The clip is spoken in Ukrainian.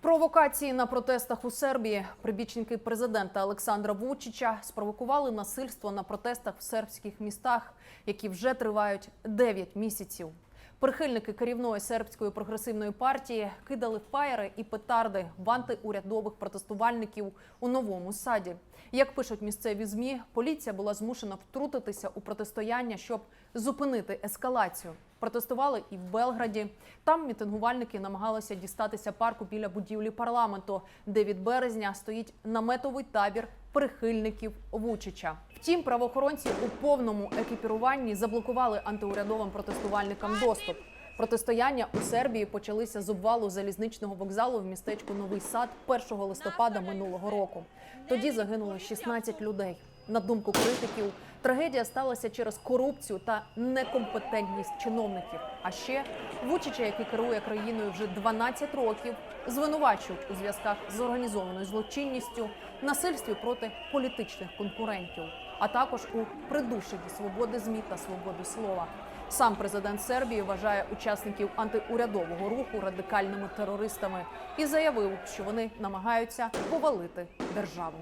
Провокації на протестах у Сербії прибічники президента Олександра Вучича спровокували насильство на протестах в сербських містах, які вже тривають 9 місяців. Прихильники керівної сербської прогресивної партії кидали фаєри і петарди в антиурядових протестувальників у новому саді. Як пишуть місцеві змі, поліція була змушена втрутитися у протистояння, щоб зупинити ескалацію. Протестували і в Белграді. Там мітингувальники намагалися дістатися парку біля будівлі парламенту, де від березня стоїть наметовий табір прихильників Вучича. Втім, правоохоронці у повному екіпіруванні заблокували антиурядовим протестувальникам доступ. Протистояння у Сербії почалися з обвалу залізничного вокзалу в містечку Новий Сад 1 листопада минулого року. Тоді загинуло 16 людей. На думку критиків, трагедія сталася через корупцію та некомпетентність чиновників. А ще Вучича, який керує країною вже 12 років, звинувачують у зв'язках з організованою злочинністю, насильстві проти політичних конкурентів, а також у придушенні свободи змі та свободи слова. Сам президент Сербії вважає учасників антиурядового руху радикальними терористами і заявив, що вони намагаються повалити державу.